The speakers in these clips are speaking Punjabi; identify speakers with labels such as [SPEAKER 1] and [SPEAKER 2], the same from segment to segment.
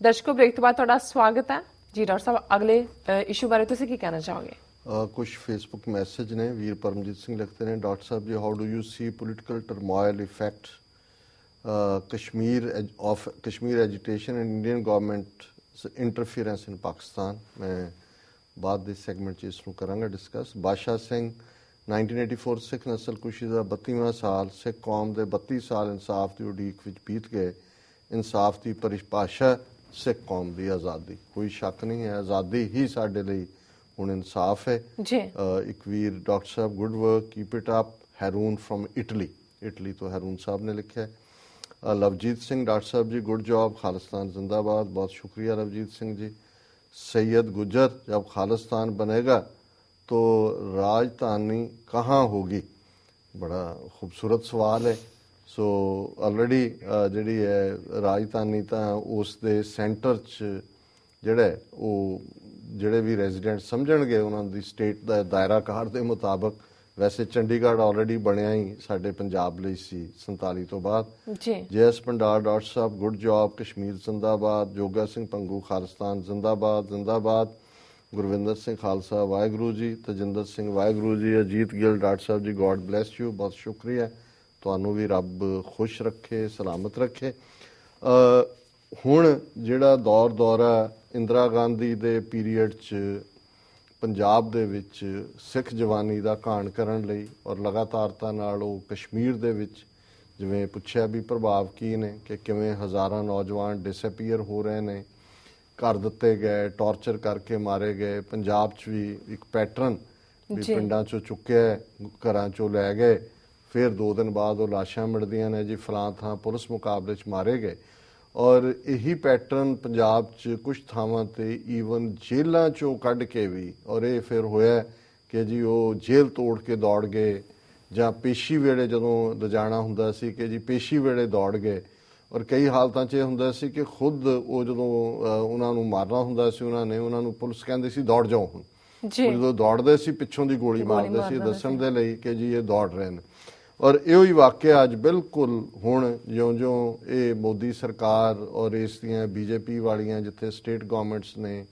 [SPEAKER 1] ਦਰਸ਼ਕੋ, ਬ੍ਰੇਕ ਤੋਂ ਬਾਅਦ ਤੁਹਾਡਾ ਸਵਾਗਤ ਹੈ। ਜੀ, ਡਾਕਟਰ ਸਾਹਿਬ, ਅਗਲੇ ਇਸ਼ੂ ਬਾਰੇ ਤੁਸੀਂ ਕੀ ਕਹਿਣਾ ਚਾਹੋਗੇ?
[SPEAKER 2] ਕੁਝ ਫੇਸਬੁੱਕ ਮੈਸੇਜ ਨੇ, ਵੀਰ ਪਰਮਜੀਤ ਸਿੰਘ ਲਿਖਦੇ ਨੇ, doctor sahib ji how do you see political turmoil effect Kashmir of Kashmir agitation and Indian government interference in Pakistan? ਮੈਂ ਬਾਅਦ ਦੇ ਸੈਗਮੈਂਟ 'ਚ ਇਸ ਨੂੰ ਕਰਾਂਗਾ ਡਿਸਕਸ ਬਾਸ਼ਾ ਸਿੰਘ 1984 ਸਿੱਖ ਨਸਲ ਕੁਸ਼ੀ ਦਾ 32ਵਾਂ ਸਾਲ, ਸਿੱਖ ਕੌਮ ਦੇ 32 ਸਾਲ ਇਨਸਾਫ ਦੀ ਉਡੀਕ ਵਿੱਚ ਬੀਤ ਗਏ। ਇਨਸਾਫ ਦੀ ਪਰਿਭਾਸ਼ਾ ਸਿੱਖ ਕੌਮ ਦੀ ਆਜ਼ਾਦੀ ਕੋਈ ਸ਼ੱਕ ਨਹੀਂ ਹੈ ਆਜ਼ਾਦੀ ਹੀ ਸਾਡੇ ਲਈ ਹੁਣ ਇਨਸਾਫ ਹੈ
[SPEAKER 1] ਜੀ
[SPEAKER 2] ਅ, ਇੱਕ ਵੀਰ doctor Sahib good work keep it up Haroon from Italy Italy ਤੋਂ ਹੈਰੂਨ ਸਾਹਿਬ ਨੇ ਲਿਖਿਆ ਹੈ ਅ, Lovejeet Singh doctor Sahib ji good job Khalistan ਜ਼ਿੰਦਾਬਾਦ ਬਹੁਤ ਸ਼ੁਕਰੀਆ ਲਵਜੀਤ ਸਿੰਘ ਜੀ सैयद गुजर जब खालिस्तान बनेगा तो राजधानी कहाँ होगी ਬੜਾ ਖੂਬਸੂਰਤ ਸਵਾਲ ਹੈ ਸੋ ਆਲਰੇਡੀ ਜਿਹੜੀ ਹੈ ਰਾਜਧਾਨੀ ਤਾਂ ਉਸ ਦੇ ਸੈਂਟਰ 'ਚ ਜਿਹੜਾ ਉਹ ਜਿਹੜੇ ਵੀ ਰੈਜ਼ੀਡੈਂਟ ਸਮਝਣਗੇ ਉਹਨਾਂ ਦੀ ਸਟੇਟ ਦਾ ਦਾਇਰਾ ਕਾਰ ਦੇ ਮੁਤਾਬਕ ਵੈਸੇ ਚੰਡੀਗੜ੍ਹ ਆਲਰੇਡੀ ਬਣਿਆ ਹੀ ਸਾਡੇ ਪੰਜਾਬ ਲਈ ਸੀ 47 ਤੋਂ ਬਾਅਦ।
[SPEAKER 1] ਜੀ।
[SPEAKER 2] Jas Pandar doctor sahib good job Kashmir ਜ਼ਿੰਦਾਬਾਦ ਜੋਗਾ ਸਿੰਘ ਪੰਗੂ ਖਾਲਿਸਤਾਨ ਜ਼ਿੰਦਾਬਾਦ ਜ਼ਿੰਦਾਬਾਦ। Gurvinder Singh Khalsa Waheguru ji Tajinder Singh Waheguru ji Ajit Gill doctor Sahib ji God bless you ਬਹੁਤ ਸ਼ੁਕਰੀਆ। ਤੁਹਾਨੂੰ ਵੀ ਰੱਬ ਖੁਸ਼ ਰੱਖੇ ਸਲਾਮਤ ਰੱਖੇ ਅ ਹੁਣ ਜਿਹੜਾ ਦੌਰ ਦੌਰਾ ਇੰਦਰਾ ਗਾਂਧੀ ਦੇ ਪੀਰੀਅਡ 'ਚ ਪੰਜਾਬ ਦੇ ਵਿੱਚ ਸਿੱਖ ਜਵਾਨੀ ਦਾ ਘਾਣ ਕਰਨ ਲਈ ਔਰ ਲਗਾਤਾਰਤਾ ਨਾਲ ਉਹ ਕਸ਼ਮੀਰ ਦੇ ਵਿੱਚ ਜਿਵੇਂ ਪੁੱਛਿਆ ਵੀ ਪ੍ਰਭਾਵ ਕੀ ਨੇ ਕਿ ਕਿਵੇਂ ਹਜ਼ਾਰਾਂ ਨੌਜਵਾਨ ਡਿਸਅਪੀਅਰ ਹੋ ਰਹੇ ਨੇ ਕਰ ਦਿੱਤੇ ਗਏ ਟੌਰਚਰ ਕਰਕੇ ਮਾਰੇ ਗਏ ਪੰਜਾਬ 'ਚ ਵੀ ਇੱਕ ਪੈਟਰਨ ਵੀ। ਪਿੰਡਾਂ 'ਚੋਂ ਚੁੱਕਿਆ ਘਰਾਂ 'ਚੋਂ ਲੈ ਗਏ ਫਿਰ 2 ਦਿਨ ਬਾਅਦ ਉਹ ਲਾਸ਼ਾਂ ਮਿਲਦੀਆਂ ਨੇ ਜੀ ਫਲਾਂ ਥਾਂ ਪੁਲਿਸ ਮੁਕਾਬਲੇ 'ਚ ਮਾਰੇ ਗਏ। ਔਰ ਇਹੀ ਪੈਟਰਨ ਪੰਜਾਬ 'ਚ ਕੁਝ ਥਾਵਾਂ ਤੇ ਈਵਨ ਜੇਲ੍ਹਾਂ 'ਚੋਂ ਕੱਢ ਕੇ ਵੀ ਔਰ ਇਹ ਫਿਰ ਹੋਇਆ ਕਿ ਜੀ ਉਹ ਜੇਲ੍ਹ ਤੋੜ ਕੇ ਦੌੜ ਗਏ ਜਾਂ ਪੇਸ਼ੀ ਵੇਲੇ ਜਦੋਂ ਲਿਜਾਣਾ ਹੁੰਦਾ ਸੀ ਕਿ ਜੀ ਪੇਸ਼ੀ ਵੇਲੇ ਦੌੜ ਗਏ। ਔਰ ਕਈ ਹਾਲਤਾਂ 'ਚ ਇਹ ਹੁੰਦਾ ਸੀ ਕਿ ਖੁਦ ਉਹ ਜਦੋਂ ਉਹਨਾਂ ਨੂੰ ਮਾਰਨਾ ਹੁੰਦਾ ਸੀ ਉਹਨਾਂ ਨੇ ਉਹਨਾਂ ਨੂੰ ਪੁਲਿਸ ਕਹਿੰਦੇ ਸੀ ਦੌੜ ਜਾਓ ਹੁਣ।
[SPEAKER 1] ਜੀ।
[SPEAKER 2] ਜਦੋਂ ਦੌੜਦੇ ਸੀ ਪਿੱਛੋਂ ਦੀ ਗੋਲੀ ਮਾਰਦੇ ਸੀ ਦੱਸਣ ਦੇ ਲਈ ਕਿ ਜੀ ਇਹ ਦੌੜ ਰਹੇ ਨੇ। ਔਰ ਇਹੋ ਹੀ ਵਾਕਿਆ ਅੱਜ ਬਿਲਕੁਲ ਹੁਣ ਜਿਉਂ-ਜਿਉਂ ਇਹ ਮੋਦੀ ਸਰਕਾਰ ਔਰ ਇਸ ਦੀਆਂ ਬੀਜੇਪੀ ਵਾਲੀਆਂ ਜਿੱਥੇ ਸਟੇਟ ਗਵਰਨਮੈਂਟਸ ਨੇ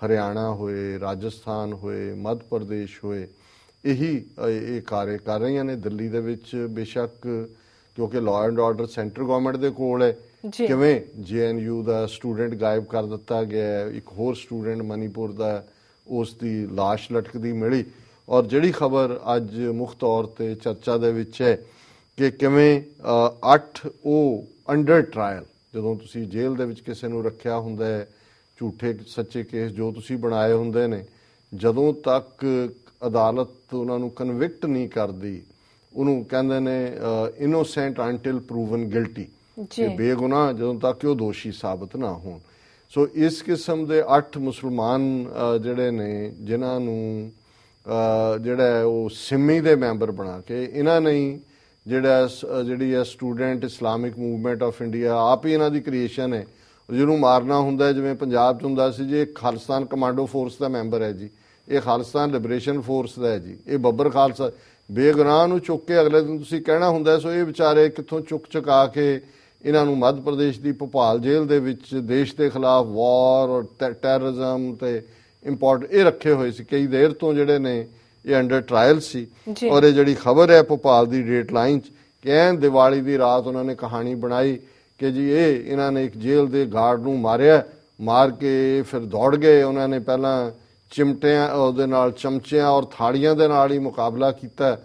[SPEAKER 2] ਹਰਿਆਣਾ ਹੋਏ ਰਾਜਸਥਾਨ ਹੋਏ ਮੱਧ ਪ੍ਰਦੇਸ਼ ਹੋਏ ਇਹੀ ਇਹ ਕਾਰੇ ਕਰ ਰਹੀਆਂ ਨੇ ਦਿੱਲੀ ਦੇ ਵਿੱਚ ਬੇਸ਼ੱਕ ਕਿਉਂਕਿ law and order centre government ਦੇ ਕੋਲ ਹੈ। ਕਿਵੇਂ ਜੀਐਨਯੂ ਦਾ ਸਟੂਡੈਂਟ ਗਾਇਬ ਕਰ ਦਿੱਤਾ ਗਿਆ ਇੱਕ ਹੋਰ ਸਟੂਡੈਂਟ ਮਨੀਪੁਰ ਦਾ ਉਸ ਦੀ লাশ ਲਟਕਦੀ ਮਿਲੀ ਔਰ ਜਿਹੜੀ ਖਬਰ ਅੱਜ ਮੁੱਖ ਤੌਰ ਤੇ ਚਰਚਾ ਦੇ ਵਿੱਚ ਹੈ ਕਿ ਕਿਵੇਂ 8 ਉਹ ਅੰਡਰ ਟ੍ਰਾਇਲ ਜਦੋਂ ਤੁਸੀਂ ਜੇਲ੍ਹ ਦੇ ਵਿੱਚ ਕਿਸੇ ਨੂੰ ਰੱਖਿਆ ਹੁੰਦਾ ਹੈ ਝੂਠੇ ਸੱਚੇ ਕੇਸ ਜੋ ਤੁਸੀਂ ਬਣਾਏ ਹੁੰਦੇ ਨੇ ਜਦੋਂ ਤੱਕ ਅਦਾਲਤ ਉਹਨਾਂ ਨੂੰ ਕਨਵਿਕਟ ਨਹੀਂ ਕਰਦੀ ਉਹਨੂੰ ਕਹਿੰਦੇ ਨੇ ਇਨੋਸੈਂਟ ਅੰਟਿਲ ਪ੍ਰੂਵਨ ਗਿਲਟੀ
[SPEAKER 1] ਜੀ।
[SPEAKER 2] ਕਿ ਬੇਗੁਨਾਹ ਜਦੋਂ ਤੱਕ ਉਹ ਦੋਸ਼ੀ ਸਾਬਤ ਨਾ ਹੋਣ ਸੋ ਇਸ ਕਿਸਮ ਦੇ 8 ਮੁਸਲਮਾਨ ਜਿਹੜੇ ਨੇ ਜਿਨ੍ਹਾਂ ਨੂੰ ਜਿਹੜਾ ਉਹ ਸਿੰਮੀ ਦੇ ਮੈਂਬਰ ਬਣਾ ਕੇ ਇਹਨਾਂ ਨੇ ਜਿਹੜਾ ਸ- ਜਿਹੜੀ ਹੈ student Islamic movement of India, ਆਪ ਹੀ ਇਹਨਾਂ ਦੀ ਕ੍ਰੀਏਸ਼ਨ ਹੈ। ਜਿਹਨੂੰ ਮਾਰਨਾ ਹੁੰਦਾ ਜਿਵੇਂ ਪੰਜਾਬ 'ਚ ਹੁੰਦਾ ਸੀ, ਜੀ ਇਹ ਖਾਲਿਸਤਾਨ ਕਮਾਂਡੋ ਫੋਰਸ ਦਾ ਮੈਂਬਰ ਹੈ ਜੀ, ਇਹ ਖਾਲਿਸਤਾਨ ਲਿਬਰੇਸ਼ਨ ਫੋਰਸ ਦਾ ਹੈ ਜੀ, ਇਹ ਬੱਬਰ ਖਾਲਸਾ। ਬੇਗੁਨਾਹ ਨੂੰ ਚੁੱਕ ਕੇ ਅਗਲੇ ਦਿਨ ਤੁਸੀਂ ਕਹਿਣਾ ਹੁੰਦਾ, ਸੋ ਇਹ ਵਿਚਾਰੇ ਕਿੱਥੋਂ ਚੁੱਕ ਚੁਕਾ ਕੇ ਇਹਨਾਂ ਨੂੰ ਮੱਧ ਪ੍ਰਦੇਸ਼ ਦੀ ਭੋਪਾਲ ਜੇਲ੍ਹ ਦੇ ਵਿੱਚ, ਦੇਸ਼ ਦੇ ਖਿਲਾਫ ਵਾਰ ਔਰ ਟੈਰਰਿਜ਼ਮ ਤੇ ਇੰਪੋਰਟ ਇਹ ਰੱਖੇ ਹੋਏ ਸੀ ਕਈ ਦੇਰ ਤੋਂ ਜਿਹੜੇ ਨੇ ਇਹ ਅੰਡਰ ਟ੍ਰਾਇਲ ਸੀ। ਔਰ ਇਹ ਜਿਹੜੀ ਖਬਰ ਹੈ ਭੋਪਾਲ ਦੀ ਡੇਟ ਲਾਈਨ 'ਚ ਕਿ ਐਨ ਦੀਵਾਲੀ ਦੀ ਰਾਤ ਉਹਨਾਂ ਨੇ ਕਹਾਣੀ ਬਣਾਈ ਕਿ ਜੀ ਇਹ ਇਹਨਾਂ ਨੇ ਇੱਕ ਜੇਲ੍ਹ ਦੇ ਗਾਰਡ ਨੂੰ ਮਾਰਿਆ ਮਾਰ ਕੇ ਫਿਰ ਦੌੜ ਗਏ ਉਹਨਾਂ ਨੇ ਪਹਿਲਾਂ ਚਿਮਟਿਆਂ ਉਹਦੇ ਨਾਲ ਚਮਚਿਆਂ ਔਰ ਥਾਲੀਆਂ ਦੇ ਨਾਲ ਹੀ ਮੁਕਾਬਲਾ ਕੀਤਾ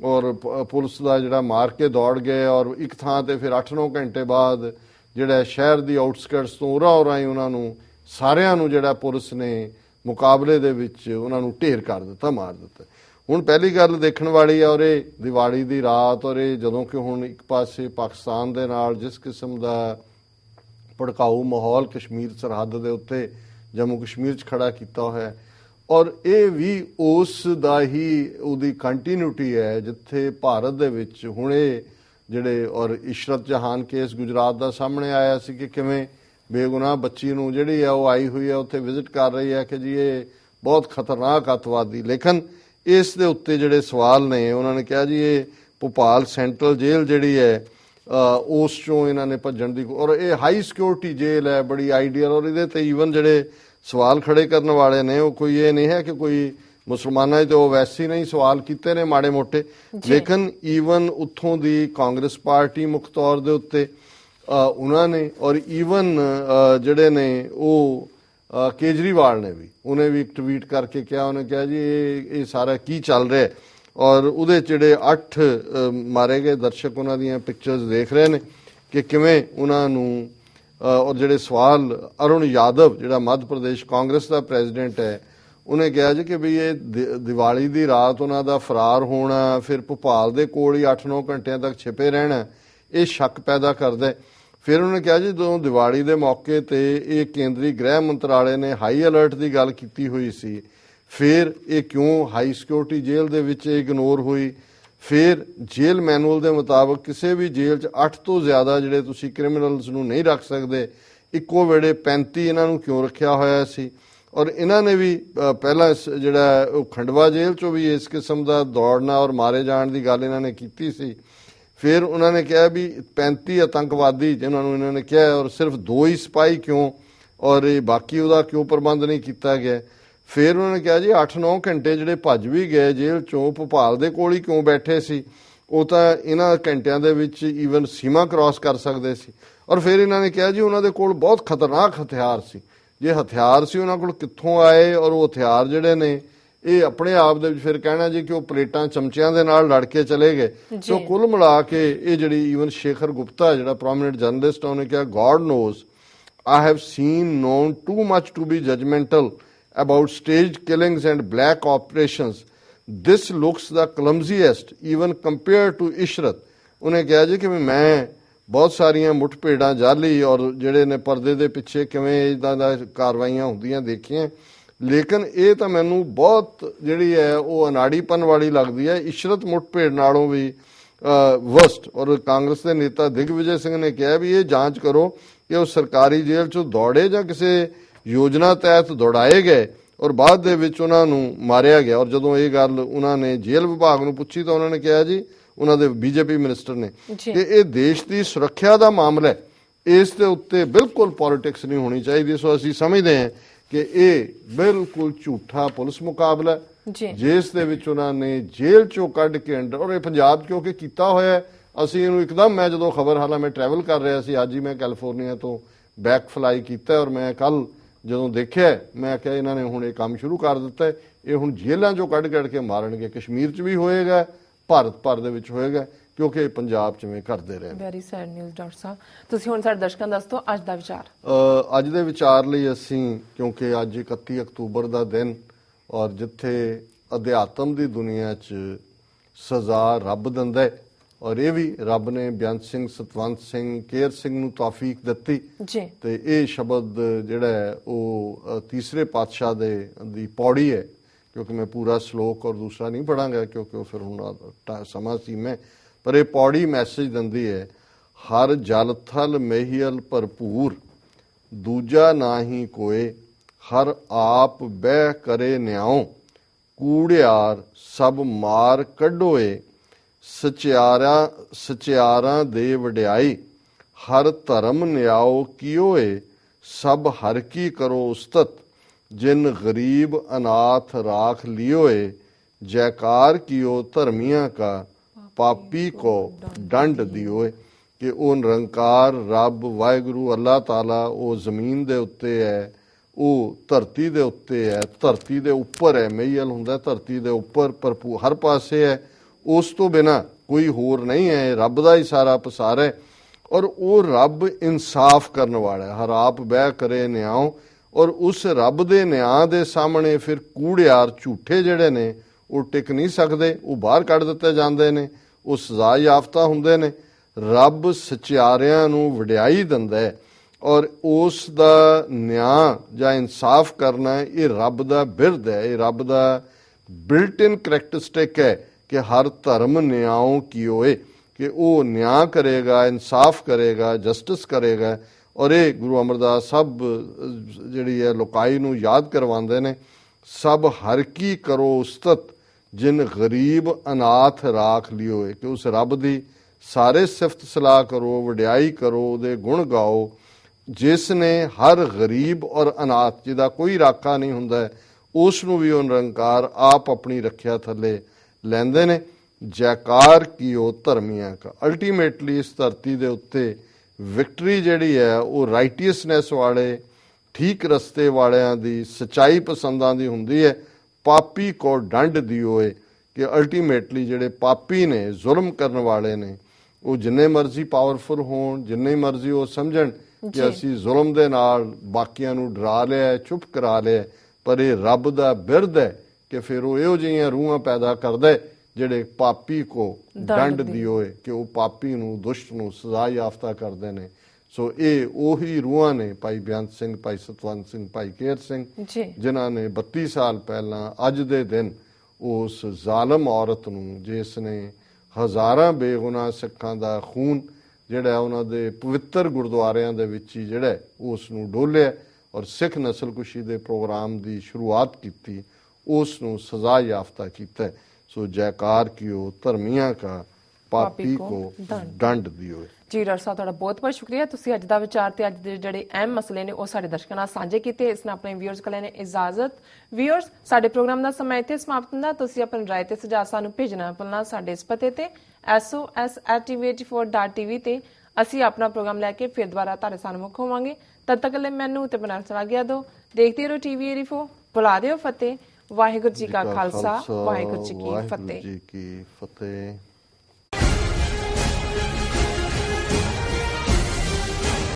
[SPEAKER 2] ਔਰ ਪੁਲਿਸ ਦਾ ਜਿਹੜਾ ਮਾਰ ਕੇ ਦੌੜ ਗਏ ਔਰ ਇੱਕ ਥਾਂ ਤੇ ਫਿਰ 8-9 ਘੰਟੇ ਬਾਅਦ ਜਿਹੜਾ ਸ਼ਹਿਰ ਦੀ ਆਊਟਸਕਰਟਸ ਤੋਂ ਉਰਾ ਉਰਾ ਹੀ ਉਹਨਾਂ ਨੂੰ ਸਾਰਿਆਂ ਨੂੰ ਜਿਹੜਾ ਪੁਲਿਸ ਨੇ ਮੁਕਾਬਲੇ ਦੇ ਵਿੱਚ ਉਹਨਾਂ ਨੂੰ ਢੇਰ ਕਰ ਦਿੱਤਾ, ਮਾਰ ਦਿੱਤਾ। ਹੁਣ ਪਹਿਲੀ ਗੱਲ ਦੇਖਣ ਵਾਲੀ ਹੈ ਔਰ ਇਹ ਦੀਵਾਲੀ ਦੀ ਰਾਤ ਔਰ ਇਹ ਜਦੋਂ ਕਿ ਹੁਣ ਇੱਕ ਪਾਸੇ ਪਾਕਿਸਤਾਨ ਦੇ ਨਾਲ ਜਿਸ ਕਿਸਮ ਦਾ ਭੜਕਾਊ ਮਾਹੌਲ ਕਸ਼ਮੀਰ ਸਰਹੱਦ ਦੇ ਉੱਤੇ, ਜੰਮੂ ਕਸ਼ਮੀਰ 'ਚ ਖੜਾ ਕੀਤਾ ਹੋਇਆ ਹੈ। ਔਰ ਇਹ ਵੀ ਉਸ ਦਾ ਹੀ ਉਹਦੀ ਕੰਟੀਨਿਊਟੀ ਹੈ ਜਿੱਥੇ ਭਾਰਤ ਦੇ ਵਿੱਚ ਹੁਣੇ ਜਿਹੜੇ ਔਰ ਇਸ਼ਰਤ ਜਹਾਨ ਕੇਸ ਗੁਜਰਾਤ ਦਾ ਸਾਹਮਣੇ ਆਇਆ ਸੀ ਕਿ ਕਿਵੇਂ ਬੇਗੁਨਾਹ ਬੱਚੀ ਨੂੰ ਜਿਹੜੀ ਹੈ ਉਹ ਆਈ ਹੋਈ ਹੈ ਉੱਥੇ ਵਿਜ਼ਿਟ ਕਰ ਰਹੀ ਹੈ ਕਿ ਜੀ ਇਹ ਬਹੁਤ ਖਤਰਨਾਕ ਅਤਵਾਦੀ ਲੇਕਿਨ ਇਸ ਦੇ ਉੱਤੇ ਜਿਹੜੇ ਸਵਾਲ ਨੇ ਉਹਨਾਂ ਨੇ ਕਿਹਾ ਜੀ ਇਹ ਭੋਪਾਲ ਸੈਂਟਰਲ ਜੇਲ੍ਹ ਜਿਹੜੀ ਹੈ ਉਸ ਚੋਂ ਇਹਨਾਂ ਨੇ ਭੱਜਣ ਦੀ ਔਰ ਇਹ ਹਾਈ ਸਿਕਿਉਰਿਟੀ ਜੇਲ੍ਹ ਹੈ ਬੜੀ ਆਈਡੀਅਲ ਔਰ ਇਹਦੇ ਤੇ ਈਵਨ ਜਿਹੜੇ ਸਵਾਲ ਖੜੇ ਕਰਨ ਵਾਲੇ ਨੇ ਉਹ ਕੋਈ ਇਹ ਨਹੀਂ ਹੈ ਕਿ ਕੋਈ ਮੁਸਲਮਾਨਾਂ ਤੇ ਉਹ ਵੈਸੇ ਨਹੀਂ ਸਵਾਲ ਕੀਤੇ ਨੇ ਮਾੜੇ ਮੋਟੇ। ਲੇਕਿਨ ਈਵਨ ਉੱਥੋਂ ਦੀ ਕਾਂਗਰਸ ਪਾਰਟੀ ਮੁੱਖ ਤੌਰ ਦੇ ਉੱਤੇ ਉਹਨਾਂ ਨੇ ਔਰ ਈਵਨ ਜਿਹੜੇ ਨੇ ਉਹ ਕੇਜਰੀਵਾਲ ਨੇ ਵੀ, ਉਹਨੇ ਵੀ ਇੱਕ ਟਵੀਟ ਕਰਕੇ ਕਿਹਾ, ਉਹਨੇ ਕਿਹਾ ਜੀ, ਇਹ ਇਹ ਸਾਰਾ ਕੀ ਚੱਲ ਰਿਹਾ ਔਰ ਉਹਦੇ 'ਚ ਜਿਹੜੇ 8 ਮਾਰੇ ਗਏ ਦਰਸ਼ਕ ਉਹਨਾਂ ਦੀਆਂ ਪਿਕਚਰਸ ਦੇਖ ਰਹੇ ਨੇ ਕਿ ਕਿਵੇਂ ਉਹਨਾਂ ਨੂੰ ਔਰ ਜਿਹੜੇ ਸਵਾਲ, ਅਰੁਣ ਯਾਦਵ, ਜਿਹੜਾ ਮੱਧ ਪ੍ਰਦੇਸ਼ ਕਾਂਗਰਸ ਦਾ ਪ੍ਰੈਜ਼ੀਡੈਂਟ ਹੈ, ਉਹਨੇ ਕਿਹਾ ਜੀ ਕਿ ਵੀ ਇਹ ਦੀ- ਦੀਵਾਲੀ ਦੀ ਰਾਤ ਉਹਨਾਂ ਦਾ ਫਰਾਰ ਹੋਣਾ, ਫਿਰ ਭੋਪਾਲ ਦੇ ਕੋਲ ਹੀ 8-9 ਘੰਟਿਆਂ ਤੱਕ ਛਿਪੇ ਰਹਿਣਾ, ਇਹ ਸ਼ੱਕ ਪੈਦਾ ਕਰਦਾ ਹੈ। ਫਿਰ ਉਹਨੇ ਕਿਹਾ ਜੀ ਜਦੋਂ ਦੀਵਾਲੀ ਦੇ ਮੌਕੇ ਤੇ ਇਹ ਕੇਂਦਰੀ ਗ੍ਰਹਿ ਮੰਤਰਾਲੇ ਨੇ ਹਾਈ ਅਲਰਟ ਦੀ ਗੱਲ ਕੀਤੀ ਹੋਈ ਸੀ ਫਿਰ ਇਹ ਕਿਉਂ ਹਾਈ ਸਿਕਿਉਰਿਟੀ ਜੇਲ੍ਹ ਦੇ ਵਿੱਚ ਇਗਨੋਰ ਹੋਈ? ਫਿਰ ਜੇਲ੍ਹ ਮੈਨੂਅਲ ਦੇ ਮੁਤਾਬਕ ਕਿਸੇ ਵੀ ਜੇਲ੍ਹ 'ਚ 8 ਤੋਂ ਜ਼ਿਆਦਾ ਜਿਹੜੇ ਤੁਸੀਂ ਕ੍ਰਿਮੀਨਲਸ ਨੂੰ ਨਹੀਂ ਰੱਖ ਸਕਦੇ ਇੱਕੋ ਵੇਲੇ 35 ਇਹਨਾਂ ਨੂੰ ਕਿਉਂ ਰੱਖਿਆ ਹੋਇਆ ਸੀ? ਔਰ ਇਹਨਾਂ ਨੇ ਵੀ ਅ, ਪਹਿਲਾਂ ਇਸ ਜਿਹੜਾ ਉਹ ਖੰਡਵਾ ਜੇਲ੍ਹ 'ਚੋਂ ਵੀ ਇਸ ਕਿਸਮ ਦਾ ਦੌੜਨਾ ਔਰ ਮਾਰੇ ਜਾਣ ਦੀ ਗੱਲ ਇਹਨਾਂ ਨੇ ਕੀਤੀ ਸੀ। ਫਿਰ ਉਹਨਾਂ ਨੇ ਕਿਹਾ ਵੀ 35 ਆਤੰਕਵਾਦੀ ਜਿਨ੍ਹਾਂ ਨੂੰ ਇਹਨਾਂ ਨੇ ਕਿਹਾ ਔਰ ਸਿਰਫ ਦੋ ਹੀ ਸਿਪਾਹੀ ਕਿਉਂ? ਔਰ ਇਹ ਬਾਕੀ ਉਹਦਾ ਕਿਉਂ ਪ੍ਰਬੰਧ ਨਹੀਂ ਕੀਤਾ ਗਿਆ? ਫਿਰ ਉਹਨਾਂ ਨੇ ਕਿਹਾ ਜੀ 8-9 ਘੰਟੇ ਜਿਹੜੇ ਭੱਜ ਵੀ ਗਏ ਜੇਲ੍ਹ ਚੋਂ, ਭੋਪਾਲ ਦੇ ਕੋਲ ਹੀ ਕਿਉਂ ਬੈਠੇ ਸੀ? ਉਹ ਤਾਂ ਇਹਨਾਂ ਘੰਟਿਆਂ ਦੇ ਵਿੱਚ ਈਵਨ ਸੀਮਾ ਕ੍ਰਾਸ ਕਰ ਸਕਦੇ ਸੀ। ਔਰ ਫਿਰ ਇਹਨਾਂ ਨੇ ਕਿਹਾ ਜੀ, ਉਹਨਾਂ ਦੇ ਕੋਲ ਬਹੁਤ ਖਤਰਨਾਕ ਹਥਿਆਰ ਸੀ। ਜੇ ਹਥਿਆਰ ਸੀ, ਉਹਨਾਂ ਕੋਲ ਕਿੱਥੋਂ ਆਏ ਔਰ ਉਹ ਹਥਿਆਰ ਜਿਹੜੇ ਨੇ ਇਹ ਆਪਣੇ ਆਪ ਦੇ ਵਿੱਚ ਫਿਰ ਕਹਿਣਾ ਜੀ ਕਿ ਉਹ ਪਲੇਟਾਂ ਚਮਚਿਆਂ ਦੇ ਨਾਲ ਲੜ ਕੇ ਚਲੇ ਗਏ ਸੋ ਕੁੱਲ ਮਿਲਾ ਕੇ ਇਹ ਜਿਹੜੀ ਈਵਨ ਸ਼ੇਖਰ ਗੁਪਤਾ ਜਿਹੜਾ ਪ੍ਰੋਮਿਨੈਂਟ ਜਰਨਲਿਸਟ ਉਹਨੇ ਕਿਹਾ God knows I have seen known too much to be judgmental about staged killings and black operations. This looks the clumsiest even compared to Ishrat. ਉਹਨੇ ਕਿਹਾ ਜੀ ਕਿ ਮੈਂ ਬਹੁਤ ਸਾਰੀਆਂ ਮੁੱਠਭੇੜਾਂ ਜਾਲੀ ਔਰ ਜਿਹੜੇ ਨੇ ਪਰਦੇ ਦੇ ਪਿੱਛੇ ਕਿਵੇਂ ਇਦਾਂ ਦਾ ਕਾਰਵਾਈਆਂ ਹੁੰਦੀਆਂ ਦੇਖੀਆਂ ਲੇਕਿਨ ਇਹ ਤਾਂ ਮੈਨੂੰ ਬਹੁਤ ਜਿਹੜੀ ਹੈ ਉਹ ਅਨਾੜੀਪਨ ਵਾਲੀ ਲੱਗਦੀ ਹੈ। ਇਸ਼ਰਤ ਮੁੱਠਭੇੜ ਨਾਲੋਂ ਵੀ ਵਸਟ। ਔਰ ਕਾਂਗਰਸ ਦੇ ਨੇਤਾ ਦਿਗਵਿਜੇ ਸਿੰਘ ਨੇ ਕਿਹਾ ਵੀ ਇਹ ਜਾਂਚ ਕਰੋ ਕਿ ਉਹ ਸਰਕਾਰੀ ਜੇਲ੍ਹ ਚੋਂ ਦੌੜੇ ਜਾਂ ਕਿਸੇ ਯੋਜਨਾ ਤਹਿਤ ਦੌੜਾਏ ਗਏ ਔਰ ਬਾਅਦ ਦੇ ਵਿੱਚ ਉਹਨਾਂ ਨੂੰ ਮਾਰਿਆ ਗਿਆ। ਔਰ ਜਦੋਂ ਇਹ ਗੱਲ ਉਹਨਾਂ ਨੇ ਜੇਲ੍ਹ ਵਿਭਾਗ ਨੂੰ ਪੁੱਛੀ ਤਾਂ ਉਹਨਾਂ ਨੇ ਕਿਹਾ ਜੀ ਉਹਨਾਂ ਦੇ ਬੀਜੇਪੀ ਮਿਨਿਸਟਰ ਨੇ। ਕਿ ਇਹ ਦੇਸ਼ ਦੀ ਸੁਰੱਖਿਆ ਦਾ ਮਾਮਲਾ ਹੈ। ਇਸ ਦੇ ਉੱਤੇ ਬਿਲਕੁਲ ਪੋਲਿਟਿਕਸ ਨਹੀਂ ਹੋਣੀ ਚਾਹੀਦੀ। ਸੋ ਅਸੀਂ ਸਮਝਦੇ ਹਾਂ ਕਿ ਇਹ ਬਿਲਕੁਲ ਝੂਠਾ ਪੁਲਿਸ ਮੁਕਾਬਲਾ ਜਿਸ ਦੇ ਵਿੱਚ ਉਹਨਾਂ ਨੇ ਜੇਲ੍ਹ ਚੋਂ ਕੱਢ ਕੇ ਅੰਦਰ ਔਰ ਇਹ ਪੰਜਾਬ ਕਿਉਂਕਿ ਕੀਤਾ ਹੋਇਆ ਅਸੀਂ ਇਹਨੂੰ ਇੱਕਦਮ ਮੈਂ ਜਦੋਂ ਖਬਰ ਹਾਲਾ ਮੈਂ ਟਰੈਵਲ ਕਰ ਰਿਹਾ ਸੀ ਅੱਜ ਹੀ ਮੈਂ ਕੈਲੀਫੋਰਨੀਆ ਤੋਂ ਬੈਕ ਫਲਾਈ ਕੀਤਾ ਔਰ ਮੈਂ ਕੱਲ ਜਦੋਂ ਦੇਖਿਆ ਮੈਂ ਕਿਹਾ ਇਹਨਾਂ ਨੇ ਹੁਣ ਇਹ ਕੰਮ ਸ਼ੁਰੂ ਕਰ ਦਿੱਤਾ ਇਹ ਹੁਣ ਜੇਲ੍ਹਾਂ ਚੋਂ ਕੱਢ ਕੱਢ ਕੇ ਮਾਰਨਗੇ। ਕਸ਼ਮੀਰ 'ਚ ਵੀ ਹੋਏਗਾ ਭਾਰਤ ਭਰ ਦੇ ਵਿੱਚ ਹੋਏਗਾ। ਕਿਉਂਕਿ ਪੰਜਾਬ 'ਚ ਵੀ ਕਰਦੇ ਰਹੇ
[SPEAKER 1] very sad news doctor sahib. ਤੁਸੀਂ ਹੁਣ ਸਾਡੇ ਦਰਸ਼ਕਾਂ ਦੱਸ ਦਿਓ ਅੱਜ ਦਾ ਵਿਚਾਰ।
[SPEAKER 2] ਅ, ਅੱਜ ਦੇ ਵਿਚਾਰ ਲਈ ਅਸੀਂ ਕਿਉਂਕਿ ਅੱਜ 31 ਅਕਤੂਬਰ ਦਾ ਦਿਨ ਔਰ ਜਿੱਥੇ ਅਧਿਆਤਮ ਦੀ ਦੁਨੀਆ 'ਚ ਸਜ਼ਾ ਰੱਬ ਦਿੰਦਾ ਹੈ ਔਰ ਇਹ ਵੀ ਰੱਬ ਨੇ ਬੇਅੰਤ ਸਿੰਘ ਸਤਵੰਤ ਸਿੰਘ ਕੇਰ ਸਿੰਘ ਨੂੰ ਤੌਫੀਕ ਦਿੱਤੀ।
[SPEAKER 1] ਜੀ।
[SPEAKER 2] ਤੇ ਇਹ ਸ਼ਬਦ ਜਿਹੜਾ ਹੈ ਉਹ ਤੀਸਰੇ ਪਾਤਸ਼ਾਹ ਦੇ ਦੀ ਪੌੜੀ ਹੈ ਕਿਉਂਕਿ ਮੈਂ ਪੂਰਾ ਸ਼ਲੋਕ ਔਰ ਦੂਸਰਾ ਨਹੀਂ ਪੜਾਂਗਾ ਕਿਉਂਕਿ ਉਹ ਫਿਰ ਹੁਣ ਸਮਾਂ ਸੀ ਮੈਂ ਪਰ ਇਹ ਪੌੜੀ ਮੈਸੇਜ ਦਿੰਦੀ ਹੈ, ਹਰ ਜਲ ਥਲ ਮਹੀਲ ਭਰਪੂਰ, ਦੂਜਾ ਨਾਹੀ ਕੋਏ, ਹਰ ਆਪ ਬਹਿ ਕਰੇ ਨਿਆਉ, ਕੂੜਿਆਰ ਸਭ ਮਾਰ ਕੱਢੋਏ, ਸਚਿਆਰਾ, ਸਚਿਆਰਾਂ ਦੇ ਵਡਿਆਈ, ਹਰ ਧਰਮ ਨਿਆਓ ਕੀਓਏ, ਸਭ ਹਰ ਕੀ ਕਰੋ ਉਸਤਤ, ਜਿਨ ਗਰੀਬ ਅਨਾਥ ਰਾਖ ਲਿਓਏ, ਜੈਕਾਰ ਕੀਓ ਧਰਮੀਆਂ ਕਾ ਪਾਪੀ ਕੋ ਦੰਡ ਦਿਓਏ ਕਿ ਉਹ ਨਿਰੰਕਾਰ ਰੱਬ ਵਾਹਿਗੁਰੂ ਅੱਲਾਹ ਤਾਲਾ ਉਹ ਜ਼ਮੀਨ ਦੇ ਉੱਤੇ ਹੈ, ਉਹ ਧਰਤੀ ਦੇ ਉੱਤੇ ਹੈ, ਧਰਤੀ ਦੇ ਉੱਪਰ ਹੈ ਮਈਲ ਹੁੰਦਾ ਧਰਤੀ ਦੇ ਉੱਪਰ ਭਰਪੂ ਹਰ ਪਾਸੇ ਹੈ। ਉਸ ਤੋਂ ਬਿਨਾ ਕੋਈ ਹੋਰ ਨਹੀਂ ਹੈ, ਰੱਬ ਦਾ ਹੀ ਸਾਰਾ ਪਸਾਰ ਹੈ ਔਰ ਉਹ ਰੱਬ ਇਨਸਾਫ ਕਰਨ ਵਾਲਾ ਹੈ। ਹਰ ਆਪ ਬਹਿ ਕਰੇ ਨਿਆਉ ਔਰ ਉਸ ਰੱਬ ਦੇ ਨਿਆਂ ਦੇ ਸਾਹਮਣੇ ਫਿਰ ਕੂੜਿਆਰ ਝੂਠੇ ਜਿਹੜੇ ਨੇ, ਉਹ ਟਿਕ ਨਹੀਂ ਸਕਦੇ, ਉਹ ਬਾਹਰ ਕੱਢ ਦਿੱਤੇ ਜਾਂਦੇ ਨੇ। ਉਹ ਸਜ਼ਾ ਯਾਫਤਾ ਹੁੰਦੇ ਨੇ। ਰੱਬ ਸਚਿਆਰਿਆਂ ਨੂੰ ਵਡਿਆਈ ਦਿੰਦਾ ਹੈ ਔਰ ਉਸ ਦਾ ਨਿਆਂ ਜਾਂ ਇਨਸਾਫ ਕਰਨਾ ਇਹ ਰੱਬ ਦਾ ਬਿਰਧ ਹੈ। ਇਹ ਰੱਬ ਦਾ ਬਿਲਟ ਇਨ ਕਰੈਕਟਰਿਸਟਿਕ ਹੈ ਕਿ ਹਰ ਧਰਮ ਨਿਆਉ ਕੀਓਏ ਕਿ ਉਹ ਨਿਆਂ ਕਰੇਗਾ, ਇਨਸਾਫ ਕਰੇਗਾ, ਜਸਟਿਸ ਕਰੇਗਾ। ਔਰ ਇਹ ਗੁਰੂ ਅਮਰਦਾਸ ਸਭ ਜਿਹੜੀ ਹੈ ਲੋਕਾਈ ਨੂੰ ਯਾਦ ਕਰਵਾਉਂਦੇ ਨੇ, ਸਭ ਹਰ ਕੀ ਕਰੋ ਉਸਤਤ। ਜਿਨ ਗਰੀਬ ਅਨਾਥ ਰਾਖ ਲਿਓ ਕਿ ਉਸ ਰੱਬ ਦੀ ਸਾਰੇ ਸਿਫਤ ਸਲਾਹ ਕਰੋ, ਵਡਿਆਈ ਕਰੋ, ਉਹਦੇ ਗੁਣ ਗਾਓ। ਜਿਸ ਨੇ ਹਰ ਗਰੀਬ ਔਰ ਅਨਾਥ, ਜਿਹਦਾ ਕੋਈ ਰਾਖਾ ਨਹੀਂ ਹੁੰਦਾ, ਉਸ ਨੂੰ ਵੀ ਉਹ ਨਿਰੰਕਾਰ ਆਪ ਆਪਣੀ ਰੱਖਿਆ ਥੱਲੇ ਲੈਂਦੇ ਨੇ। ਜੈਕਾਰ ਕੀਓ ਧਰਮੀਆਂ ਕਾ। ਅਲਟੀਮੇਟਲੀ ਇਸ ਧਰਤੀ ਦੇ ਉੱਤੇ ਵਿਕਟਰੀ ਜਿਹੜੀ ਹੈ, ਉਹ ਰਾਈਟੀਅਸਨੈਸ ਵਾਲੇ, ਠੀਕ ਰਸਤੇ ਵਾਲਿਆਂ ਦੀ, ਸਚਾਈ ਪਸੰਦਾਂ ਦੀ ਹੁੰਦੀ ਹੈ। ਪਾਪੀ ਕੋ ਡੰਡ ਦਿਓਏ ਕਿ ਅਲਟੀਮੇਟਲੀ ਜਿਹੜੇ ਪਾਪੀ ਨੇ ਜ਼ੁਲਮ ਕਰਨ ਵਾਲੇ ਨੇ ਉਹ ਜਿੰਨੇ ਮਰਜ਼ੀ ਪਾਵਰਫੁਲ ਹੋਣ ਜਿੰਨੇ ਮਰਜ਼ੀ ਉਹ ਸਮਝਣ। ਕਿ ਅਸੀਂ ਜ਼ੁਲਮ ਦੇ ਨਾਲ ਬਾਕੀਆਂ ਨੂੰ ਡਰਾ ਲਿਆ ਚੁੱਪ ਕਰਾ ਲਿਆ ਪਰ ਇਹ ਰੱਬ ਦਾ ਬਿਰਧ ਹੈ ਕਿ ਫਿਰ ਉਹ ਇਹੋ ਜਿਹੀਆਂ ਰੂਹਾਂ ਪੈਦਾ ਕਰਦਾ ਜਿਹੜੇ ਪਾਪੀ ਕੋ
[SPEAKER 1] ਦੇ।
[SPEAKER 2] ਦਿਓਏ ਕਿ ਉਹ ਪਾਪੀ ਨੂੰ ਦੁਸ਼ਟ ਨੂੰ ਸਜ਼ਾ ਯਾਫਤਾ ਕਰਦੇ ਨੇ ਸੋ ਇਹ ਉਹੀ ਰੂਹਾਂ ਨੇ ਭਾਈ ਬਿਆੰਤ ਸਿੰਘ ਭਾਈ ਸਤਵੰਤ ਸਿੰਘ ਭਾਈ ਕੇਰ ਸਿੰਘ ਜਿਨ੍ਹਾਂ ਨੇ 32 ਸਾਲ ਪਹਿਲਾਂ ਅੱਜ ਦੇ ਦਿਨ ਉਸ ਜ਼ਾਲਮ ਔਰਤ ਨੂੰ ਜਿਸ ਨੇ ਹਜ਼ਾਰਾਂ ਬੇਗੁਨਾਹ ਸਿੱਖਾਂ ਦਾ ਖੂਨ ਜਿਹੜਾ ਉਹਨਾਂ ਦੇ ਪਵਿੱਤਰ ਗੁਰਦੁਆਰਿਆਂ ਦੇ ਵਿੱਚ ਹੀ ਜਿਹੜਾ ਉਸ ਨੂੰ ਡੋਲਿਆ ਔਰ ਸਿੱਖ ਨਸਲਕੁਸ਼ੀ ਦੇ ਪ੍ਰੋਗਰਾਮ ਦੀ ਸ਼ੁਰੂਆਤ ਕੀਤੀ ਉਸ ਨੂੰ ਸਜ਼ਾ ਯਾਫਤਾ ਕੀਤਾ। ਸੋ ਜੈਕਾਰ ਕੀਓ ਧਰਮੀਆਂ ਕਾ ਪਾਪੀ
[SPEAKER 1] ਕੋ।
[SPEAKER 2] ਦੰਡ ਦਿਓ
[SPEAKER 1] ਜੀ ਡਾਕਟਰ ਸਾਹਿਬ ਤੁਹਾਡਾ ਬਹੁਤ ਬਹੁਤ ਸ਼ੁਕਰੀਆ। ਤੁਸੀਂ ਅੱਜ ਦਾ ਵਿਚਾਰ ਤੇ ਅੱਜ ਦੇ ਜਿਹੜੇ ਅਹਿਮ ਮਸਲੇ ਨੇ ਉਹ ਸਾਡੇ ਦਰਸ਼ਕਾਂ ਨਾਲ ਸਾਂਝੇ ਕੀਤੇ। ਇਸ ਨਾਲ ਆਪਣੇ ਵਿਊਅਰਸ ਕੋਲ ਲੈਣੇ ਇਜਾਜ਼ਤ। ਵਿਊਅਰਸ ਸਾਡੇ ਪ੍ਰੋਗਰਾਮ ਦਾ ਸਮਾਂ ਇੱਥੇ ਸਮਾਪਤ ਹੁੰਦਾ। ਤੁਸੀਂ ਆਪਣੀ ਰਾਏ ਤੇ ਸੁਝਾਅ ਸਾਨੂੰ ਭੇਜਣਾ ਭੁੱਲਣਾ ਸਾਡੇ ਇਸ ਪਤੇ ਤੇ sos@tv84.tv ਤੇ ਅਸੀਂ ਆਪਣਾ ਪ੍ਰੋਗਰਾਮ ਲੈ ਕੇ ਫਿਰ ਦੁਬਾਰਾ ਤੁਹਾਡੇ ਸਾਹਮਣੇ ਹੋਵਾਂਗੇ। ਤਦ ਤੱਕ ਲਈ ਮੈਨੂੰ ਤੇ ਬਣਾ ਚਲਾ ਗਿਆ ਦੋ ਦੇਖਦੇ ਰਹੋ ਟੀਵੀ 84 ਬੁਲਾ ਦਿਓ ਫਤਿਹ। ਵਾਹਿਗੁਰੂ ਜੀ ਕਾ ਖਾਲਸਾ। ਵਾਹਿਗੁਰੂ ਜੀ ਕੀ
[SPEAKER 2] ਵਾਹਿਗੁਰੂ
[SPEAKER 1] ਫਤਿਹ।
[SPEAKER 2] ਜੀ ਕੀ ਫਤਿਹ।